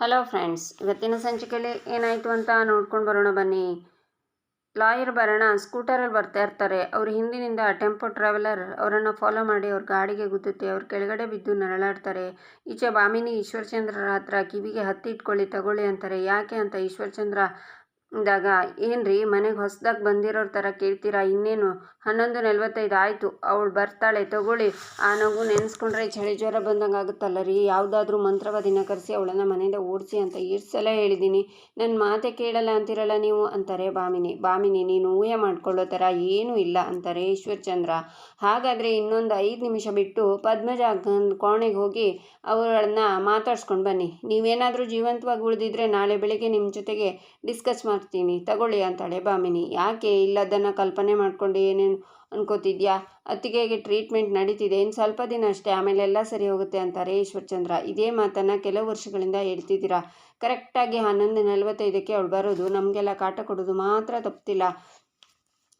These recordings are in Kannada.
ಹಲೋ ಫ್ರೆಂಡ್ಸ್ ಇವತ್ತಿನ ಸಂಚಿಕೆಯಲ್ಲಿ ಏನಾಯಿತು ಅಂತ ನೋಡ್ಕೊಂಡು ಬರೋಣ ಬನ್ನಿ. ಲಾಯರ್ ಬರೋಣ, ಸ್ಕೂಟರಲ್ಲಿ ಬರ್ತಾ ಇರ್ತಾರೆ. ಅವ್ರ ಹಿಂದಿನಿಂದ ಟೆಂಪೋ ಟ್ರಾವೆಲರ್ ಅವರನ್ನು ಫಾಲೋ ಮಾಡಿ ಅವ್ರ ಗಾಡಿಗೆ ಗುದ್ದುತ್ತೆ. ಅವ್ರ ಕೆಳಗಡೆ ಬಿದ್ದು ನರಳಾಡ್ತಾರೆ. ಈಚೆ ಬಾಮಿನಿ ಈಶ್ವರಚಂದ್ರರ ಹತ್ರ ಕಿವಿಗೆ ಹತ್ತಿಟ್ಕೊಳ್ಳಿ ತಗೊಳ್ಳಿ ಅಂತಾರೆ. ಯಾಕೆ ಅಂತ ಈಶ್ವರ್ಚಂದ್ರ ಅಂದಾಗ, ಏನ್ರಿ, ಮನೆಗೆ ಹೊಸ್ದಾಗಿ ಬಂದಿರೋರ ಥರ ಕೇಳ್ತೀರಾ? ಇನ್ನೇನು? ಹನ್ನೊಂದು ನಲ್ವತ್ತೈದು ಆಯಿತು. ಅವಳು ಬರ್ತಾಳೆ, ತಗೊಳ್ಳಿ. ಆ ನಗು ನೆನೆಸ್ಕೊಂಡ್ರೆ ಚಳಿ ಜ್ವರ ಬಂದಂಗೆ ಆಗುತ್ತಲ್ಲ ರೀ? ಯಾವುದಾದ್ರೂ ಮಂತ್ರವಾದಿನ ಕರೆಸಿ ಅವಳನ್ನು ಮನೆಯಿಂದ ಓಡಿಸಿ ಅಂತ ಎಷ್ಟು ಸಲ ಹೇಳಿದ್ದೀನಿ ನನ್ನ ಮಾತೆ ಕೇಳಲ್ಲ ಅಂತಿರಲ್ಲ ನೀವು? ಅಂತಾರೆ ಬಾಮಿನಿ. ಬಾಮಿನಿ, ನೀನು ಊಹೆ ಮಾಡ್ಕೊಳ್ಳೋ ಥರ ಏನೂ ಇಲ್ಲ, ಅಂತಾರೆ ಈಶ್ವರ್ಚಂದ್ರ. ಹಾಗಾದರೆ ಇನ್ನೊಂದು ಐದು ನಿಮಿಷ ಬಿಟ್ಟು ಪದ್ಮಜ ಕೋಣೆಗೆ ಹೋಗಿ ಅವಳನ್ನ ಮಾತಾಡ್ಸ್ಕೊಂಡು ಬನ್ನಿ. ನೀವೇನಾದರೂ ಜೀವಂತವಾಗಿ ಉಳಿದಿದ್ರೆ ನಾಳೆ ಬೆಳಿಗ್ಗೆ ನಿಮ್ಮ ಜೊತೆಗೆ ಡಿಸ್ಕಸ್ ಮಾಡ್ತೀನಿ. ತಗೊಳ್ಳಿ ಅಂತಾಳೆ ಭಾಮಿನಿ ಯಾಕೆ ಇಲ್ಲದನ್ನು ಕಲ್ಪನೆ ಮಾಡ್ಕೊಂಡು ಏನೇನು ಅನ್ಕೋತಿದ್ಯಾ? ಅತ್ತಿಗೆಗೆ ಟ್ರೀಟ್ಮೆಂಟ್ ನಡೀತಿದೆ. ಇನ್ನು ಸ್ವಲ್ಪ ದಿನ ಅಷ್ಟೇ, ಆಮೇಲೆ ಎಲ್ಲ ಸರಿ ಹೋಗುತ್ತೆ ಅಂತಾರೆ ಈಶ್ವರ್ಚಂದ್ರ. ಇದೇ ಮಾತನ್ನು ಕೆಲವು ವರ್ಷಗಳಿಂದ ಹೇಳ್ತಿದ್ದೀರಾ? ಕರೆಕ್ಟಾಗಿ ಹನ್ನೊಂದು ನಲವತ್ತೈದಕ್ಕೆ ಅವಳು ಬರೋದು, ನಮಗೆಲ್ಲ ಕಾಟ ಕೊಡೋದು ಮಾತ್ರ ತಪ್ಪಿಲ್ಲ.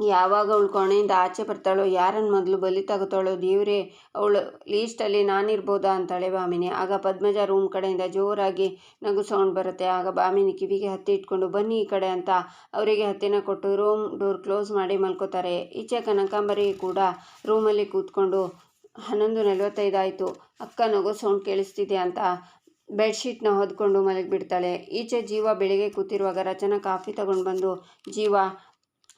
ಯಾವಾಗ ಅವಳು ಕೋಣೆಯಿಂದ ಆಚೆ ಬರ್ತಾಳೋ ಯಾರನ್ನು ಮೊದಲು ಬಲಿ ತಗೋತಾಳೋ, ದೇವರೇ, ಅವಳು ಲೀಸ್ಟಲ್ಲಿ ನಾನಿರ್ಬೋದಾ ಅಂತಾಳೆ ಬಾಮಿನಿ. ಆಗ ಪದ್ಮಜ ರೂಮ್ ಕಡೆಯಿಂದ ಜೋರಾಗಿ ನಗು ಸೌಂಡ್ ಬರುತ್ತೆ. ಆಗ ಬಾಮಿನಿ ಕಿವಿಗೆ ಹತ್ತಿ ಇಟ್ಕೊಂಡು, ಬನ್ನಿ ಈ ಕಡೆ ಅಂತ ಅವರಿಗೆ ಹತ್ತಿನ ಕೊಟ್ಟು ರೂಮ್ ಡೋರ್ ಕ್ಲೋಸ್ ಮಾಡಿ ಮಲ್ಕೋತಾರೆ. ಈಚೆ ಕನಕಾಂಬರಿ ಕೂಡ ರೂಮಲ್ಲಿ ಕೂತ್ಕೊಂಡು ಹನ್ನೊಂದು ನಲವತ್ತೈದು ಆಯಿತು. ಅಕ್ಕ ನಗು ಸೌಂಡ್ ಕೇಳಿಸ್ತಿದೆ ಅಂತ ಬೆಡ್ಶೀಟ್ನ ಹೊದ್ಕೊಂಡು ಮಲಗಿಬಿಡ್ತಾಳೆ. ಈಚೆ ಜೀವ ಬೆಳಿಗ್ಗೆ ಕೂತಿರುವಾಗ ರಚನಾ ಕಾಫಿ ತಗೊಂಡು ಬಂದು, ಜೀವ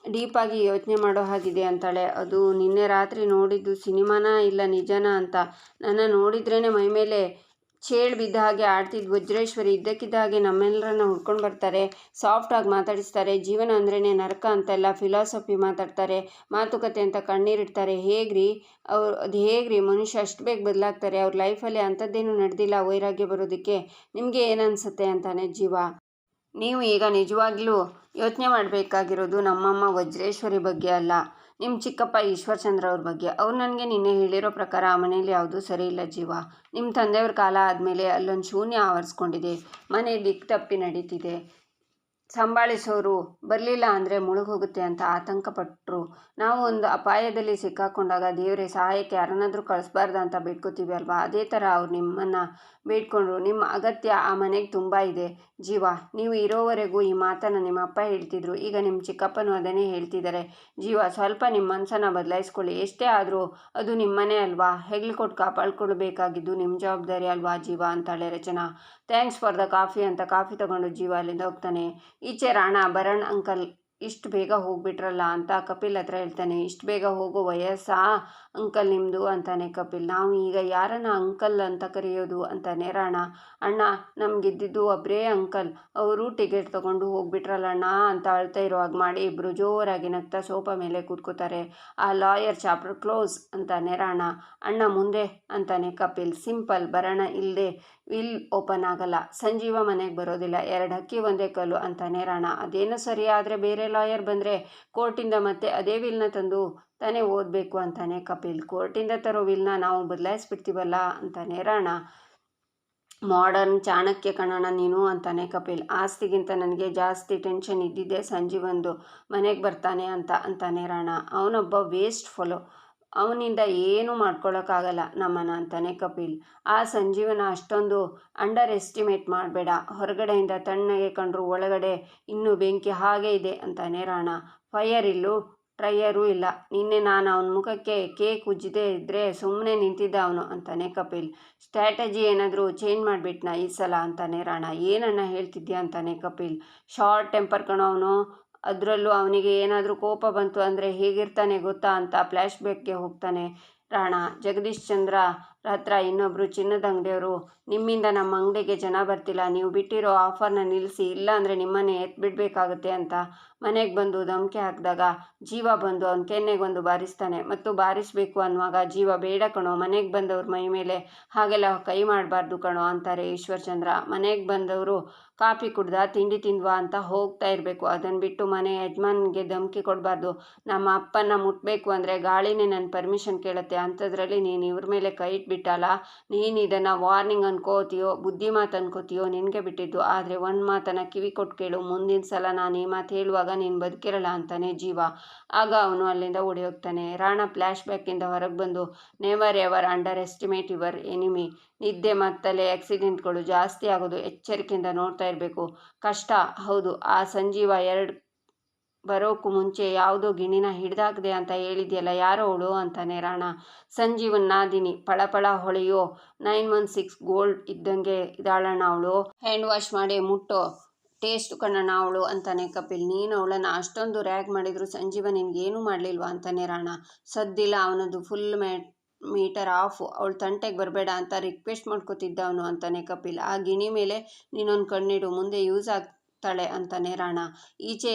ಡೀಪಾಗಿ ಯೋಚನೆ ಮಾಡೋ ಹಾಗಿದೆ ಅಂತಾಳೆ. ಅದು ನಿನ್ನೆ ರಾತ್ರಿ ನೋಡಿದ್ದು ಸಿನಿಮಾನ ಇಲ್ಲ ನಿಜನಾ ಅಂತ. ನನ್ನ ನೋಡಿದ್ರೇ ಮೈಮೇಲೆ ಚೇಳು ಬಿದ್ದ ಹಾಗೆ ಆಡ್ತಿದ್ದ ವಜ್ರೇಶ್ವರಿ. ಇದ್ದಕ್ಕಿದ್ದ ಹಾಗೆ ನಮ್ಮೆಲ್ಲರನ್ನ ಹುಡ್ಕೊಂಡು ಬರ್ತಾರೆ. ಸಾಫ್ಟಾಗಿ ಮಾತಾಡಿಸ್ತಾರೆ. ಜೀವನ ಅಂದ್ರೇ ನರಕ ಅಂತೆಲ್ಲ ಫಿಲಾಸಫಿ ಮಾತಾಡ್ತಾರೆ. ಮಾತುಕತೆ ಅಂತ ಕಣ್ಣೀರಿಡ್ತಾರೆ ಹೇಗ್ರಿ? ಅವ್ರು, ಅದು ಹೇಗ್ರಿ? ಮನುಷ್ಯ ಅಷ್ಟು ಬೇಗ ಬದಲಾಗ್ತಾರೆ. ಅವ್ರ ಲೈಫಲ್ಲಿ ಅಂಥದ್ದೇನು ನಡೆದಿಲ್ಲ ವೈರಾಗ್ಯ ಬರೋದಕ್ಕೆ. ನಿಮಗೆ ಏನನ್ಸುತ್ತೆ ಅಂತಾನೆ ಜೀವ. ನೀವು ಈಗ ನಿಜವಾಗ್ಲೂ ಯೋಚನೆ ಮಾಡಬೇಕಾಗಿರೋದು ನಮ್ಮಮ್ಮ ವಜ್ರೇಶ್ವರಿ ಬಗ್ಗೆ ಅಲ್ಲ. ನಿಮ್ಮ ಚಿಕ್ಕಪ್ಪ ಈಶ್ವರ್ಚಂದ್ರ ಅವ್ರ ಬಗ್ಗೆ. ಅವ್ರು ನನಗೆ ನಿನ್ನೆ ಹೇಳಿರೋ ಪ್ರಕಾರ ಆ ಮನೇಲಿ ಯಾವುದೂ ಸರಿ ಇಲ್ಲ ಜೀವ. ನಿಮ್ಮ ತಂದೆಯವ್ರ ಕಾಲ ಆದಮೇಲೆ ಅಲ್ಲೊಂದು ಶೂನ್ಯ ಆವರಿಸ್ಕೊಂಡಿದೆ. ಮನೆ ದಿಕ್ಕು ತಪ್ಪಿ ನಡೀತಿದೆ. ಸಂಭಾಳಿಸೋರು ಬರಲಿಲ್ಲ ಅಂದರೆ ಮುಳುಗೋಗುತ್ತೆ ಅಂತ ಆತಂಕಪಟ್ಟರು ನಾವು ಒಂದು ಅಪಾಯದಲ್ಲಿ ಸಿಕ್ಕಾಕೊಂಡಾಗ ದೇವರೇ, ಸಹಾಯಕ್ಕೆ ಯಾರನ್ನಾದರೂ ಕಳಿಸ್ಬಾರ್ದ ಅಂತ ಬೇಡ್ಕೋತೀವಿ ಅಲ್ವಾ? ಅದೇ ಥರ ಅವ್ರು ನಿಮ್ಮನ್ನು ಬೇಡ್ಕೊಂಡ್ರು. ನಿಮ್ಮ ಅಗತ್ಯ ಆ ಮನೆಗೆ ತುಂಬ ಇದೆ. ಜೀವ, ನೀವು ಇರೋವರೆಗೂ ಈ ಮಾತನ್ನು ನಿಮ್ಮ ಅಪ್ಪ ಹೇಳ್ತಿದ್ರು. ಈಗ ನಿಮ್ಮ ಚಿಕ್ಕಪ್ಪನೂ ಅದನ್ನೇ ಹೇಳ್ತಿದ್ದಾರೆ ಜೀವ, ಸ್ವಲ್ಪ ನಿಮ್ಮ ಮನಸ್ಸನ್ನು ಬದಲಾಯಿಸ್ಕೊಳ್ಳಿ. ಎಷ್ಟೇ ಆದರೂ ಅದು ನಿಮ್ಮನೆ ಅಲ್ವಾ? ಹೆಗ್ಲು ಕೊಟ್ಟು ಕಾಪಾಡ್ಕೊಳ್ಬೇಕಾಗಿದ್ದು ನಿಮ್ಮ ಜವಾಬ್ದಾರಿ ಅಲ್ವಾ ಜೀವ ಅಂತಾಳೆ Rachana. Thanks for the coffee ಅಂತ ಕಾಫಿ ತಗೊಂಡು ಜೀವ ಅಲ್ಲಿಂದ ಹೋಗ್ತಾನೆ. ಈಚೆ ರಾಣ, ಭರಣ್ ಅಂಕಲ್ ಇಷ್ಟು ಬೇಗ ಹೋಗ್ಬಿಟ್ರಲ್ಲ ಅಂತ ಕಪಿಲ್ ಹತ್ರ ಹೇಳ್ತಾನೆ. ಇಷ್ಟು ಬೇಗ ಹೋಗೋ ವಯಸ್ಸಾ ಅಂಕಲ್ ನಿಮ್ಮದು ಅಂತಾನೆ ಕಪಿಲ್. ನಾವು ಈಗ ಯಾರನ್ನ ಅಂಕಲ್ ಅಂತ ಕರೆಯೋದು ಅಂತಾನೆ ರಾಣ. ಅಣ್ಣ ನಮಗಿದ್ದಿದ್ದು ಒಬ್ಬರೇ ಅಂಕಲ್ ಅವರು ಟಿಕೆಟ್ ತೊಗೊಂಡು ಹೋಗ್ಬಿಟ್ರಲ್ಲ ಅಣ್ಣ ಅಂತ ಅಳ್ತಾ ಇರುವಾಗ ಮಾಡಿ ಇಬ್ಬರು ಜೋರಾಗಿ ನಗ್ತಾ ಸೋಫಾ ಮೇಲೆ ಕೂತ್ಕೋತಾರೆ. ಆ ಲಾಯರ್ ಚಾಪ್ಟರ್ ಕ್ಲೋಸ್ ಅಂತಾನೆ ರಾಣ. ಅಣ್ಣ ಮುಂದೆ ಅಂತಾನೆ ಕಪಿಲ್. ಸಿಂಪಲ್ ಬರೋಣ ಇಲ್ಲದೆ ವಿಲ್ ಓಪನ್ ಆಗಲ್ಲ. ಸಂಜೀವ ಮನೆಗೆ ಬರೋದಿಲ್ಲ. ಎರಡು ಹಕ್ಕಿ ಒಂದೇ ಕಲ್ಲು ಅಂತಾನೆ ರಾಣ. ಅದೇನು ಸರಿ ಆದರೆ ಬೇರೆ ಲಾಯರ್ ಬಂದರೆ ಕೋರ್ಟಿಂದ ಮತ್ತೆ ಅದೇ ವಿಲ್ನ ತಂದು ತಾನೇ ಓದಬೇಕು ಅಂತಾನೆ ಕಪಿಲ್. ಕೋರ್ಟಿಂದ ತರೋ ವಿಲ್ನ ನಾವು ಬದಲಾಯಿಸ್ಬಿಡ್ತೀವಲ್ಲ ಅಂತಾನೆ ರಾಣ. ಮಾಡರ್ನ್ ಚಾಣಕ್ಯ ಕಣಣ ನೀನು ಅಂತಾನೆ ಕಪಿಲ್. ಆಸ್ತಿಗಿಂತ ನನಗೆ ಜಾಸ್ತಿ ಟೆನ್ಷನ್ ಇದ್ದಿದ್ದೆ ಸಂಜೀವಂದು ಮನೆಗೆ ಬರ್ತಾನೆ ಅಂತ ಅಂತಾನೆ ರಾಣ. ಅವನೊಬ್ಬ ವೇಸ್ಟ್ ಫಾಲೋ. ಅವನಿಂದ ಏನೂ ಮಾಡ್ಕೊಳ್ಳೋಕ್ಕಾಗಲ್ಲ ನಮ್ಮನ ಅಂತಾನೆ ಕಪಿಲ್. ಆ ಸಂಜೀವನ ಅಷ್ಟೊಂದು ಅಂಡರ್ ಎಸ್ಟಿಮೇಟ್ ಮಾಡಬೇಡ. ಹೊರಗಡೆಯಿಂದ ತಣ್ಣಗೆ ಕಂಡ್ರು ಒಳಗಡೆ ಇನ್ನೂ ಬೆಂಕಿ ಹಾಗೆ ಇದೆ ಅಂತಾನೆ ರಾಣ. ಫೈಯರ್ ಇಲ್ಲೂ ಟ್ರೈಯರೂ ಇಲ್ಲ. ನಿನ್ನೆ ನಾನು ಅವನ ಮುಖಕ್ಕೆ ಕೇಕ್ ಉಜ್ಜದೇ ಇದ್ದರೆ ಸುಮ್ಮನೆ ನಿಂತಿದ್ದ ಅವನು ಅಂತಾನೆ ಕಪಿಲ್. ಸ್ಟ್ರಾಟಜಿ ಏನಾದರೂ ಚೇಂಜ್ ಮಾಡಿಬಿಟ್ನಾ ಈ ಸಲ ಅಂತಾನೆ ರಾಣ. ಏನನ್ನ ಹೇಳ್ತಿದ್ಯಾ ಅಂತಾನೆ ಕಪಿಲ್. ಶಾರ್ಟ್ ಟೆಂಪರ್ ಕಣೋ ಅವನು. ಅದರಲ್ಲೂ ಅವನಿಗೆ ಏನಾದರೂ ಕೋಪ ಬಂತು ಅಂದರೆ ಹೇಗಿರ್ತಾನೆ ಗೊತ್ತಾ ಅಂತ ಫ್ಲ್ಯಾಶ್ ಬ್ಯಾಕ್ಗೆ ಹೋಗ್ತಾನೆ. ರಾಣ, ಜಗದೀಶ್ ಚಂದ್ರ ಹತ್ರ ಇನ್ನೊಬ್ಬರು ಚಿನ್ನದ ಅಂಗಡಿಯವರು, ನಿಮ್ಮಿಂದ ನಮ್ಮ ಅಂಗಡಿಗೆ ಜನ ಬರ್ತಿಲ್ಲ, ನೀವು ಬಿಟ್ಟಿರೋ ಆಫರ್ನ ನಿಲ್ಲಿಸಿ ಇಲ್ಲ ಅಂದರೆ ನಿಮ್ಮನ್ನೇ ಎತ್ಬಿಡಬೇಕಾಗುತ್ತೆ ಅಂತ ಮನೆಗೆ ಬಂದು ಧಮಕಿ ಹಾಕಿದಾಗ ಜೀವ ಬಂದು ಅವನ ಕೆನ್ನೆಗೆ ಒಂದು ಬಾರಿಸ್ತಾನೆ. ಮತ್ತು ಬಾರಿಸಬೇಕು ಅನ್ನುವಾಗ ಜೀವ ಬೇಡ ಕಣೋ, ಮನೆಗೆ ಬಂದವ್ರ ಮೈ ಮೇಲೆ ಹಾಗೆಲ್ಲ ಕೈ ಮಾಡಬಾರ್ದು ಕಣೋ ಅಂತಾರೆ ಈಶ್ವರಚಂದ್ರ. ಮನೆಗೆ ಬಂದವರು ಕಾಫಿ ಕುಡ್ದ, ತಿಂಡಿ ತಿಂದ್ವಾ ಅಂತ ಹೋಗ್ತಾ ಇರಬೇಕು. ಅದನ್ನು ಬಿಟ್ಟು ಮನೆ ಯಜಮಾನ್ಗೆ ಧಮಕಿ ಕೊಡಬಾರ್ದು. ನಮ್ಮ ಅಪ್ಪನ ಮುಟ್ಟಬೇಕು ಅಂದರೆ ಗಾಳಿನೇ ನನ್ನ ಪರ್ಮಿಷನ್ ಕೇಳುತ್ತೆ. ಅಂಥದ್ರಲ್ಲಿ ನೀನು ಇವ್ರ ಮೇಲೆ ಕೈ ಇಟ್ಬಿಟ್ಟಲ್ಲ ಬಿಟ್ಟಲ್ಲ ನೀನು ಇದನ್ನು ವಾರ್ನಿಂಗ್ ಅನ್ಕೋತೀಯೋ ಬುದ್ಧಿ ಮಾತು ಅನ್ಕೋತೀಯೋ ನಿನಗೆ ಬಿಟ್ಟಿದ್ದು. ಆದರೆ ಒಂದು ಮಾತನ್ನು ಕಿವಿ ಕೊಟ್ಟು ಕೇಳು. ಮುಂದಿನ ಸಲ ನಾನು ಈ ಮಾತು ಹೇಳುವಾಗ ನೀನು ಬದುಕಿರಲ್ಲ ಅಂತಾನೆ ಜೀವ. ಆಗ ಅವನು ಅಲ್ಲಿಂದ ಓಡಿ ಹೋಗ್ತಾನೆ ರಾಣ ಫ್ಲ್ಯಾಶ್ ಬ್ಯಾಕಿಂದ ಹೊರಗೆ ಬಂದು, never ever underestimate your enemy. ನಿದ್ದೆ ಮತ್ತಲೆ ಆಕ್ಸಿಡೆಂಟ್ಗಳು ಜಾಸ್ತಿ ಆಗೋದು ಎಚ್ಚರಿಕೆಯಿಂದ ನೋಡ್ತಾ ಇರಬೇಕು. ಕಷ್ಟ, ಹೌದು. ಆ ಸಂಜೀವ ಎರಡು ಬರೋಕ್ಕೂ ಮುಂಚೆ ಯಾವುದೋ ಗಿಣಿನ ಹಿಡ್ದಾಕ್ದೆ ಅಂತ ಹೇಳಿದ್ಯಲ್ಲ, ಯಾರೋ ಅವಳು? ಅಂತಾನೆ ರಾಣ. ಸಂಜೀವನ್ ನಾದಿನಿ. ಪಳಪಳ ಹೊಳೆಯೋ. ನೈನ್ ಒನ್ ಸಿಕ್ಸ್ ಗೋಲ್ಡ್ ಇದ್ದಂಗೆ ಇದಾಳಣ್ಣ ಅವಳು. ಹ್ಯಾಂಡ್ ವಾಶ್ ಮಾಡಿ ಮುಟ್ಟೋ. ಟೇಸ್ಟ್ ಕಣ್ಣ ಅವಳು ಅಂತಾನೆ ಕಪಿಲ್. ನೀನು ಅವಳನ್ನು ಅಷ್ಟೊಂದು ರ್ಯಾಗ್ ಮಾಡಿದ್ರು ಸಂಜೀವ ನಿನ್ಗೇನು ಮಾಡಲಿಲ್ವಾ ಅಂತಾನೆ ರಾಣ. ಸದ್ದಿಲ್ಲ ಅವನದು ಫುಲ್ ಮೇ ಮೀಟರ್ ಆಫ್ ಅವಳು ತಂಟೆಗೆ ಬರಬೇಡ ಅಂತ ರಿಕ್ವೆಸ್ಟ್ ಮಾಡ್ಕೋತಿದ್ದ ಅವನು ಅಂತಾನೆ ಕಪಿಲ್. ಆ ಗಿಣಿ ಮೇಲೆ ನೀನೊಂದು ಕಣ್ಣಿಡು, ಮುಂದೆ ಯೂಸ್ ಆಗ್ತಾಳೆ ಅಂತಾನೆ ರಾಣ. ಈಚೆ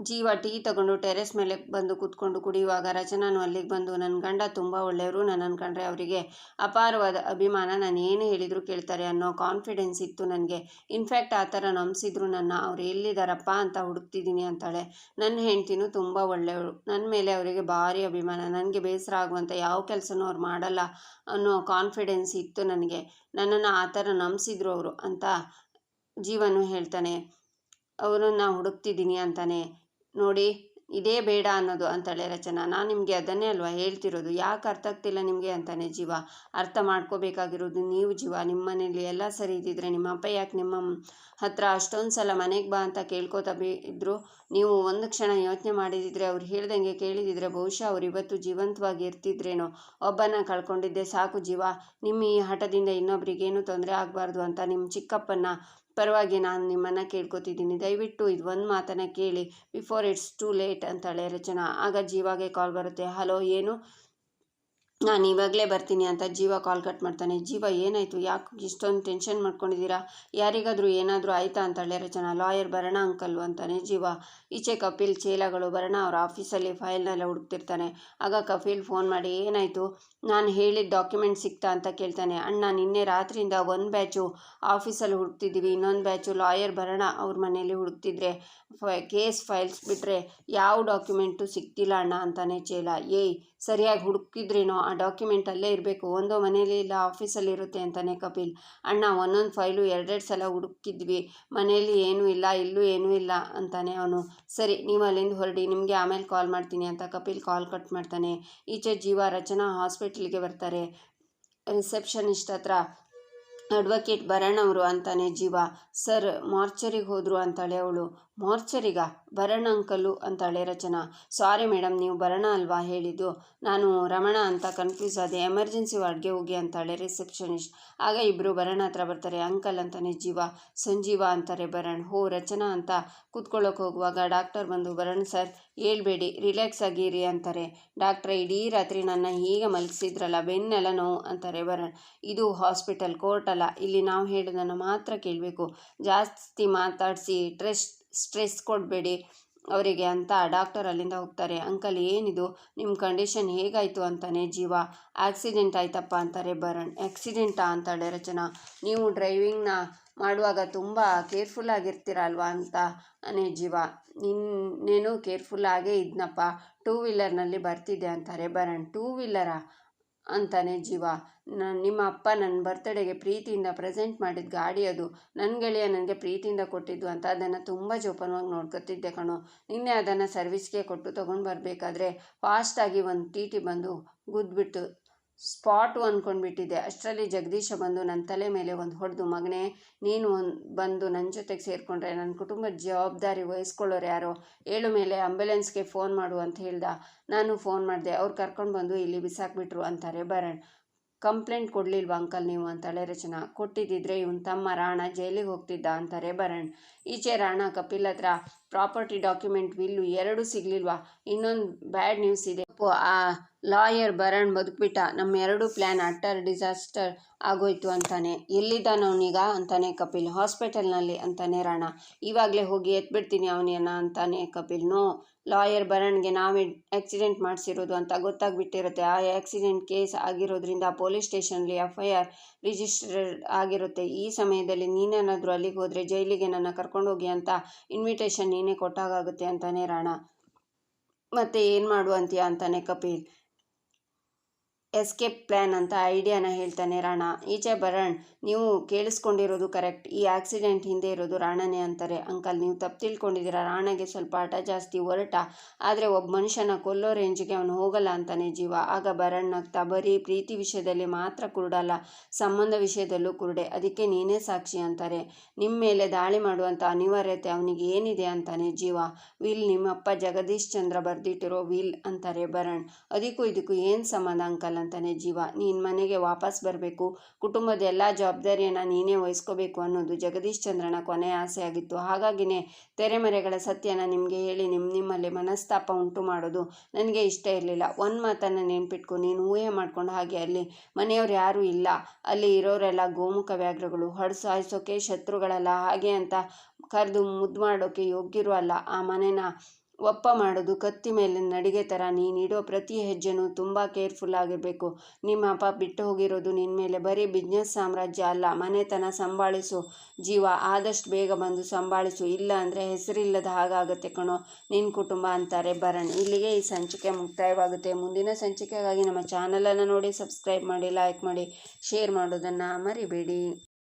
ಜೀವ ಟೀ ತಗೊಂಡು ಟೆರೆಸ್ ಮೇಲೆ ಬಂದು ಕೂತ್ಕೊಂಡು ಕುಡಿಯುವಾಗ ರಚನಾನು ಅಲ್ಲಿಗೆ ಬಂದು ನನ್ನ ಗಂಡ ತುಂಬ ಒಳ್ಳೆಯವರು ನನ್ನ ಅನ್ಕಂಡ್ರೆ ಅವರಿಗೆ ಅಪಾರವಾದ ಅಭಿಮಾನ, ನಾನು ಏನು ಹೇಳಿದರೂ ಕೇಳ್ತಾರೆ ಅನ್ನೋ ಕಾನ್ಫಿಡೆನ್ಸ್ ಇತ್ತು ನನಗೆ. ಇನ್ಫ್ಯಾಕ್ಟ್ ಆ ಥರ ನಂಬಿಸಿದ್ರು ನನ್ನ, ಅವ್ರು ಎಲ್ಲಿದ್ದಾರಪ್ಪ ಅಂತ ಹುಡುಕ್ತಿದ್ದೀನಿ ಅಂತಾಳೆ. ನನ್ನ ಹೆಂಡ್ತಿನೂ ತುಂಬ ಒಳ್ಳೆಯವರು ನನ್ನ ಮೇಲೆ ಅವರಿಗೆ ಭಾರಿ ಅಭಿಮಾನ, ನನಗೆ ಬೇಸರ ಆಗುವಂಥ ಯಾವ ಕೆಲಸನೂ ಅವ್ರು ಮಾಡಲ್ಲ ಅನ್ನೋ ಕಾನ್ಫಿಡೆನ್ಸ್ ಇತ್ತು ನನಗೆ. ನನ್ನನ್ನು ಆ ಥರ ನಂಬಿಸಿದ್ರು ಅವರು ಅಂತ ಜೀವನು ಹೇಳ್ತಾನೆ. ಅವರನ್ನು ಹುಡುಕ್ತಿದ್ದೀನಿ ಅಂತಾನೆ. ನೋಡಿ, ಇದೇ ಬೇಡ ಅನ್ನೋದು ಅಂತಾಳೆ ರಚನಾ. ನಾನು ನಿಮಗೆ ಅದನ್ನೇ ಅಲ್ವಾ ಹೇಳ್ತಿರೋದು? ಯಾಕೆ ಅರ್ಥ ಆಗ್ತಿಲ್ಲ ನಿಮಗೆ ಅಂತಾನೆ ಜೀವ. ಅರ್ಥ ಮಾಡ್ಕೋಬೇಕಾಗಿರೋದು ನೀವು ಜೀವ. ನಿಮ್ಮ ಮನೇಲಿ ಎಲ್ಲ ಸರಿ ಇದ್ದಿದ್ರೆ ನಿಮ್ಮ ಅಪ್ಪ ಯಾಕೆ ನಿಮ್ಮ ಹತ್ರ ಅಷ್ಟೊಂದು ಸಲ ಮನೆಗೆ ಬಾ ಅಂತ ಕೇಳ್ಕೊತಾ ಬಿ ಇದ್ರು? ನೀವು ಒಂದು ಕ್ಷಣ ಯೋಚನೆ ಮಾಡಿದಿದ್ರೆ, ಅವ್ರು ಹೇಳ್ದಂಗೆ ಕೇಳಿದಿದ್ರೆ ಬಹುಶಃ ಅವ್ರು ಇವತ್ತು ಜೀವಂತವಾಗಿ ಇರ್ತಿದ್ರೇನೋ? ಒಬ್ಬನ ಕಳ್ಕೊಂಡಿದ್ದೆ ಸಾಕು ಜೀವ. ನಿಮ್ಮ ಈ ಹಠದಿಂದ ಇನ್ನೊಬ್ರಿಗೇನು ತೊಂದರೆ ಆಗಬಾರ್ದು ಅಂತ ನಿಮ್ಮ ಚಿಕ್ಕಪ್ಪನ ಪರವಾಗಿ ನಾನು ನಿಮ್ಮನ್ನು ಕೇಳ್ಕೊತಿದ್ದೀನಿ. ದಯವಿಟ್ಟು ಇದು ಒಂದು ಮಾತನ್ನು ಕೇಳಿ ಬಿಫೋರ್ ಇಟ್ಸ್ ಟೂ ಲೇಟ್ ಅಂತಾಳೆ ರಚನಾ. ಆಗ ಜೀವಾಗೆ ಕಾಲ್ ಬರುತ್ತೆ. ಹಲೋ ಏನು? ನಾನು ಇವಾಗಲೇ ಬರ್ತೀನಿ ಅಂತ ಜೀವ ಕಾಲ್ ಕಟ್ ಮಾಡ್ತಾನೆ. ಜೀವ ಏನಾಯಿತು? ಯಾಕೆ ಇಷ್ಟೊಂದು ಟೆನ್ಷನ್ ಮಾಡ್ಕೊಂಡಿದ್ದೀರಾ? ಯಾರಿಗಾದರೂ ಏನಾದರೂ ಆಯಿತಾ ಅಂತಾಳೆ ರಚನಾ ಲಾಯರ್ ಬರೋಣ ಅಂಕಲ್ಲು ಅಂತಾನೆ ಜೀವ. ಈಚೆ ಕಪಿಲ್, ಚೇಲಗಳು ಬರೋಣ ಅವ್ರ ಆಫೀಸಲ್ಲಿ ಫೈಲ್ನೆಲ್ಲ ಹುಡುಕ್ತಿರ್ತಾನೆ. ಆಗ ಕಪಿಲ್ ಫೋನ್ ಮಾಡಿ, ಏನಾಯಿತು? ನಾನು ಹೇಳಿದ ಡಾಕ್ಯುಮೆಂಟ್ ಸಿಕ್ತಾ ಅಂತ ಕೇಳ್ತಾನೆ. ಅಣ್ಣ, ನಿನ್ನೆ ರಾತ್ರಿಯಿಂದ ಒಂದು ಬ್ಯಾಚು ಆಫೀಸಲ್ಲಿ ಹುಡುಕ್ತಿದ್ದೀವಿ. ಇನ್ನೊಂದು ಬ್ಯಾಚು ಲಾಯರ್ ಬರೋಣ ಅವ್ರ ಮನೇಲಿ ಹುಡುಕ್ತಿದ್ರೆ ಕೇಸ್ ಫೈಲ್ಸ್ ಬಿಟ್ಟರೆ ಯಾವ ಡಾಕ್ಯುಮೆಂಟು ಸಿಕ್ತಿಲ್ಲ ಅಣ್ಣ ಅಂತಾನೆ ಚೇಲ. ಏಯ್ ಸರಿಯಾಗಿ ಹುಡುಕಿದ್ರೇನೋ ಆ ಡಾಕ್ಯುಮೆಂಟ್ ಅಲ್ಲೇ ಇರಬೇಕು. ಒಂದೋ ಮನೇಲಿ ಇಲ್ಲ ಆಫೀಸಲ್ಲಿ ಇರುತ್ತೆ ಅಂತಾನೆ ಕಪಿಲ್. ಅಣ್ಣ, ಒಂದೊಂದು ಫೈಲು ಎರಡೆರಡು ಸಲ ಹುಡುಕಿದ್ವಿ ಮನೇಲಿ ಏನೂ ಇಲ್ಲ, ಇಲ್ಲೂ ಏನೂ ಇಲ್ಲ ಅಂತಾನೆ ಅವನು. ಸರಿ, ನೀವು ಅಲ್ಲಿಂದ ಹೊರಡಿ, ನಿಮಗೆ ಆಮೇಲೆ ಕಾಲ್ ಮಾಡ್ತೀನಿ ಅಂತ ಕಪಿಲ್ ಕಾಲ್ ಕಟ್ ಮಾಡ್ತಾನೆ. ಈಚೆ ಜೀವ ರಚನಾ ಹಾಸ್ಪಿಟ್ಲಿಗೆ ಬರ್ತಾರೆ. ರಿಸೆಪ್ಷನಿಸ್ಟ್ ಹತ್ರ ಅಡ್ವೊಕೇಟ್ ಭರಣ್ ಅವರು ಅಂತಾನೆ ಜೀವ. ಸರ್ ಮಾರ್ಚರಿಗೆ ಹೋದರು ಅಂತಾಳೆ ಅವಳು. ಮಾರ್ಚರಿಗ ಭರಣ ಅಂಕಲು ಅಂತಾಳೆ ರಚನಾ. ಸಾರಿ ಮೇಡಮ್ ನೀವು ಭರಣ ಅಲ್ವಾ ಹೇಳಿದ್ದು? ನಾನು ರಮಣ ಅಂತ ಕನ್ಫ್ಯೂಸ್ ಆದೆ. ಎಮರ್ಜೆನ್ಸಿ ವಾರ್ಡ್ಗೆ ಹೋಗಿ ಅಂತಾಳೆ ರಿಸೆಪ್ಷನಿಸ್ಟ್. ಆಗ ಇಬ್ಬರು ಭರಣ ಹತ್ರ ಬರ್ತಾರೆ. ಅಂಕಲ್ ಅಂತಾನೆ ಜೀವ, ಸಂಜೀವ ಅಂತಾರೆ ಭರಣ್. ಹೋ, ರಚನಾ ಅಂತ ಕೂತ್ಕೊಳ್ಳೋಕೆ ಹೋಗುವಾಗ ಡಾಕ್ಟರ್ ಬಂದು, ಭರಣ್ ಸರ್, ಹೇಳ್ಬೇಡಿ, ರಿಲ್ಯಾಕ್ಸ್ ಆಗಿರಿ ಅಂತಾರೆ. ಡಾಕ್ಟ್ರೆ, ಇಡೀ ರಾತ್ರಿ ನನ್ನ ಹೀಗೆ ಮಲಗಿಸಿದ್ರಲ್ಲ, ಬೆನ್ನೆಲ್ಲ ನೋವು ಅಂತಾರೆ ಭರಣ್. ಇದು ಹಾಸ್ಪಿಟಲ್ ಕೋರ್ಟ್ ಅಲ್ಲ. ಇಲ್ಲಿ ನಾವು ಹೇಳೋದನ್ನು ಮಾತ್ರ ಕೇಳಬೇಕು. ಜಾಸ್ತಿ ಮಾತಾಡಿಸಿ, ಟ್ರೆಸ್ಟ್ ಸ್ಟ್ರೆಸ್ ಕೊಡಬೇಡಿ ಅವರಿಗೆ ಅಂತ ಡಾಕ್ಟರ್ ಅಲ್ಲಿಂದ ಹೋಗ್ತಾರೆ. ಅಂಕಲ್, ಏನಿದು? ನಿಮ್ಮ ಕಂಡೀಷನ್ ಹೇಗಾಯಿತು ಅಂತಾನೆ ಜೀವ. ಆಕ್ಸಿಡೆಂಟ್ ಆಯ್ತಪ್ಪ ಅಂತಾರೆ ಬರಣ್. ಆಕ್ಸಿಡೆಂಟಾ ಅಂತಾಳೆ ರಚನಾ. ನೀವು ಡ್ರೈವಿಂಗ್ನ ಮಾಡುವಾಗ ತುಂಬ ಕೇರ್ಫುಲ್ ಆಗಿರ್ತೀರ ಅಲ್ವಾ ಅಂತ ಅನೇ ಜೀವ. ನಿನ್ನೇನು ಕೇರ್ಫುಲ್ ಆಗೇ ಇದ್ನಪ್ಪ. ಟೂ ವೀಲರ್ನಲ್ಲಿ ಬರ್ತಿದ್ದೆ ಅಂತಾರೆ ಬರಣ್. ಟೂ ವೀಲರಾ ಅಂತಾನೆ ಜೀವ. ನಿಮ್ಮ ಅಪ್ಪ ನನ್ನ ಬರ್ತಡೆಗೆ ಪ್ರೀತಿಯಿಂದ ಪ್ರೆಸೆಂಟ್ ಮಾಡಿದ ಗಾಡಿ ಅದು. ನನ್ನ ಗೆಳೆಯ ನನಗೆ ಪ್ರೀತಿಯಿಂದ ಕೊಟ್ಟಿದ್ದು ಅಂತ ಅದನ್ನು ತುಂಬ ಜೋಪಾನವಾಗಿ ನೋಡ್ಕೊತಿದ್ದೆ ಕಣೋ. ನಿನ್ನೆ ಅದನ್ನು ಸರ್ವಿಸ್ಗೆ ಕೊಟ್ಟು ತೊಗೊಂಡು ಬರಬೇಕಾದ್ರೆ ಫಾಸ್ಟಾಗಿ ಒಂದು ಟಿ ಟಿ ಬಂದು ಗುದ್ದುಬಿಟ್ಟು ಸ್ಪಾಟು ಅಂದ್ಕೊಂಡ್ಬಿಟ್ಟಿದ್ದೆ ಅಷ್ಟರಲ್ಲಿ ಜಗದೀಶ ಬಂದು ನನ್ನ ತಲೆ ಮೇಲೆ ಒಂದು ಹೊಡೆದು, ಮಗನೇ, ನೀನು ಒಂದು ಬಂದು ನನ್ನ ಜೊತೆಗೆ ಸೇರಿಕೊಂಡ್ರೆ ನನ್ನ ಕುಟುಂಬದ ಜವಾಬ್ದಾರಿ ವಹಿಸ್ಕೊಳ್ಳೋರು ಯಾರೋ? ಏಳು ಮೇಲೆ ಆಂಬ್ಯುಲೆನ್ಸ್ಗೆ ಫೋನ್ ಮಾಡು ಅಂತ ಹೇಳ್ದ. ನಾನು ಫೋನ್ ಮಾಡಿದೆ, ಅವ್ರು ಕರ್ಕೊಂಡು ಬಂದು ಇಲ್ಲಿ ಬಿಸಾಕ್ಬಿಟ್ರು ಅಂತಾರೆ ಭರಣ್ ಕಂಪ್ಲೇಂಟ್ ಕೊಡಲಿಲ್ವಾ ಅಂಕಲ್ ನೀವು ಅಂತಾಳೆ ರಚನಾ ಕೊಟ್ಟಿದ್ದಿದ್ರೆ ಇವನು ತಮ್ಮ ರಾಣ ಜೈಲಿಗೆ ಹೋಗ್ತಿದ್ದ ಅಂತಾರೆ ಭರಣ್ ಈಚೆ ರಾಣ ಕಪಿಲ್ ಹತ್ರ ಪ್ರಾಪರ್ಟಿ ಡಾಕ್ಯುಮೆಂಟ್ ಬಿಲ್ಲು ಎರಡೂ ಸಿಗ್ಲಿಲ್ವಾ? ಇನ್ನೊಂದು ಬ್ಯಾಡ್ ನ್ಯೂಸ್ ಇದೆ. ಆ ಲಾಯರ್ ಬರಣ್ ಬದುಕ್ಬಿಟ್ಟ. ನಮ್ಮ ಎರಡು ಪ್ಲ್ಯಾನ್ ಅಟ್ಟರ್ ಡಿಸಾಸ್ಟರ್ ಆಗೋಯ್ತು ಅಂತಾನೆ. ಎಲ್ಲಿದ್ದಾನವನೀಗ ಅಂತಾನೆ ಕಪಿಲ್. ಹಾಸ್ಪಿಟಲ್ನಲ್ಲಿ ಅಂತಾನೆ ರಾಣ. ಇವಾಗಲೇ ಹೋಗಿ ಎತ್ಬಿಡ್ತೀನಿ ಅವನಿಯನ್ನ ಅಂತಾನೆ ಕಪಿಲ್. ನೋ, ಲಾಯರ್ ಬರಣ್ಗೆ ನಾವೇ ಆಕ್ಸಿಡೆಂಟ್ ಮಾಡಿಸಿರೋದು ಅಂತ ಗೊತ್ತಾಗ್ಬಿಟ್ಟಿರುತ್ತೆ. ಆ ಆಕ್ಸಿಡೆಂಟ್ ಕೇಸ್ ಆಗಿರೋದ್ರಿಂದ ಪೊಲೀಸ್ ಸ್ಟೇಷನ್ಲಿ ಎಫ್ ಐ ಆರ್ ರಿಜಿಸ್ಟರ್ಡ್ ಆಗಿರುತ್ತೆ. ಈ ಸಮಯದಲ್ಲಿ ನೀನೇನಾದರೂ ಅಲ್ಲಿಗೆ ಹೋದರೆ ಜೈಲಿಗೆ ನನ್ನ ಕರ್ಕೊಂಡೋಗಿ ಅಂತ ಇನ್ವಿಟೇಷನ್ ನೀನೇ ಕೊಟ್ಟಾಗುತ್ತೆ ಅಂತಾನೆ ರಾಣ. ಮತ್ತೆ ಏನು ಮಾಡುವಂತೀಯ ಅಂತಾನೆ ಕಪಿಲ್. ಎಸ್ಕೇಪ್ ಪ್ಲ್ಯಾನ್ ಅಂತ ಐಡಿಯಾನ ಹೇಳ್ತಾನೆ ರಾಣ. ಈಚೆ ಬರಣ್, ನೀವು ಕೇಳಿಸ್ಕೊಂಡಿರೋದು ಕರೆಕ್ಟ್. ಈ ಆಕ್ಸಿಡೆಂಟ್ ಹಿಂದೆ ಇರೋದು ರಾಣನೇ ಅಂತಾರೆ. ಅಂಕಲ್, ನೀವು ತಪ್ಪು ತಿಳ್ಕೊಂಡಿದ್ದೀರಾ? ರಾಣಗೆ ಸ್ವಲ್ಪ ಹಠ ಜಾಸ್ತಿ ಹೊರಟ. ಆದರೆ ಒಬ್ಬ ಮನುಷ್ಯನ ಕೊಲ್ಲೋ ರೇಂಜ್ಗೆ ಅವನು ಹೋಗಲ್ಲ ಅಂತಾನೆ ಜೀವ. ಆಗ ಬರಣ್ ನಗ್ತಾ, ಬರೀ ಪ್ರೀತಿ ವಿಷಯದಲ್ಲಿ ಮಾತ್ರ ಕುರುಡಲ್ಲ, ಸಂಬಂಧ ವಿಷಯದಲ್ಲೂ ಕುರುಡೆ. ಅದಕ್ಕೆ ನೀನೇ ಸಾಕ್ಷಿ ಅಂತಾರೆ. ನಿಮ್ಮ ಮೇಲೆ ದಾಳಿ ಮಾಡುವಂಥ ಅನಿವಾರ್ಯತೆ ಅವನಿಗೆ ಏನಿದೆ ಅಂತಾನೆ ಜೀವ. ವಿಲ್ ನಿಮ್ಮಪ್ಪ ಜಗದೀಶ್ ಚಂದ್ರ ಬರೆದಿಟ್ಟಿರೋ ವಿಲ್ ಅಂತಾರೆ ಬರಣ್. ಅದಕ್ಕೂ ಇದಕ್ಕೂ ಏನು ಸಂಬಂಧ ಅಂಕಲ್ ಅಂತಾನೆ ಜೀವ. ನೀನು ಮನೆಗೆ ವಾಪಸ್ ಬರಬೇಕು. ಕುಟುಂಬದ ಎಲ್ಲ ಜವಾಬ್ದಾರಿಯನ್ನು ನೀನೇ ವಹಿಸ್ಕೋಬೇಕು ಅನ್ನೋದು ಜಗದೀಶ್ ಚಂದ್ರನ ಕೊನೆಯ ಆಸೆಯಾಗಿತ್ತು. ಹಾಗಾಗಿನೇ ತೆರೆಮರೆಗಳ ಸತ್ಯನ ನಿಮಗೆ ಹೇಳಿ ನಿಮ್ಮ ನಿಮ್ಮಲ್ಲಿ ಮನಸ್ತಾಪ ಉಂಟು ಮಾಡೋದು ನನಗೆ ಇಷ್ಟ ಇರಲಿಲ್ಲ. ಒಂದು ಮಾತನ್ನು ನೆನ್ಪಿಟ್ಕೊ. ನೀನು ಊಹೆ ಮಾಡ್ಕೊಂಡು ಹಾಗೆ ಅಲ್ಲಿ ಮನೆಯವ್ರು ಯಾರೂ ಇಲ್ಲ. ಅಲ್ಲಿ ಇರೋರೆಲ್ಲ ಗೋಮುಖ ವ್ಯಾಘ್ರಗಳು. ಹೊಡೆಸಾಯಿಸೋಕೆ ಶತ್ರುಗಳಲ್ಲ. ಹಾಗೆ ಅಂತ ಕರೆದು ಮುದ್ದು ಮಾಡೋಕೆ ಯೋಗ್ಯರು ಅಲ್ಲ. ಆ ಮನೆನ ಒಪ್ಪ ಮಾಡೋದು ಕತ್ತಿ ಮೇಲಿನ ನಡಿಗೆ ಥರ ನೀನಿಡೋ ಪ್ರತಿ ಹೆಜ್ಜೆನೂ ತುಂಬ ಕೇರ್ಫುಲ್ ಆಗಿರಬೇಕು. ನಿಮ್ಮ ಅಪ್ಪ ಬಿಟ್ಟು ಹೋಗಿರೋದು ನಿನ್ನ ಮೇಲೆ ಬರೀ ಬಿಸ್ನೆಸ್ ಸಾಮ್ರಾಜ್ಯ ಅಲ್ಲ, ಮನೆತನ ಸಂಭಾಳಿಸು. ಜೀವ, ಆದಷ್ಟು ಬೇಗ ಬಂದು ಸಂಭಾಳಿಸು. ಇಲ್ಲ ಅಂದರೆ ಹೆಸರಿಲ್ಲದ ಹಾಗಾಗುತ್ತೆ ಕಣೋ. ನಿನ್ನ ಕುಟುಂಬ ಅಂತಾರೆ ಭರಣ್. ಇಲ್ಲಿಗೆ ಈ ಸಂಚಿಕೆ ಮುಕ್ತಾಯವಾಗುತ್ತೆ. ಮುಂದಿನ ಸಂಚಿಕೆಗಾಗಿ ನಮ್ಮ ಚಾನಲನ್ನು ನೋಡಿ, ಸಬ್ಸ್ಕ್ರೈಬ್ ಮಾಡಿ, ಲೈಕ್ ಮಾಡಿ, ಶೇರ್ ಮಾಡೋದನ್ನು ಮರಿಬೇಡಿ.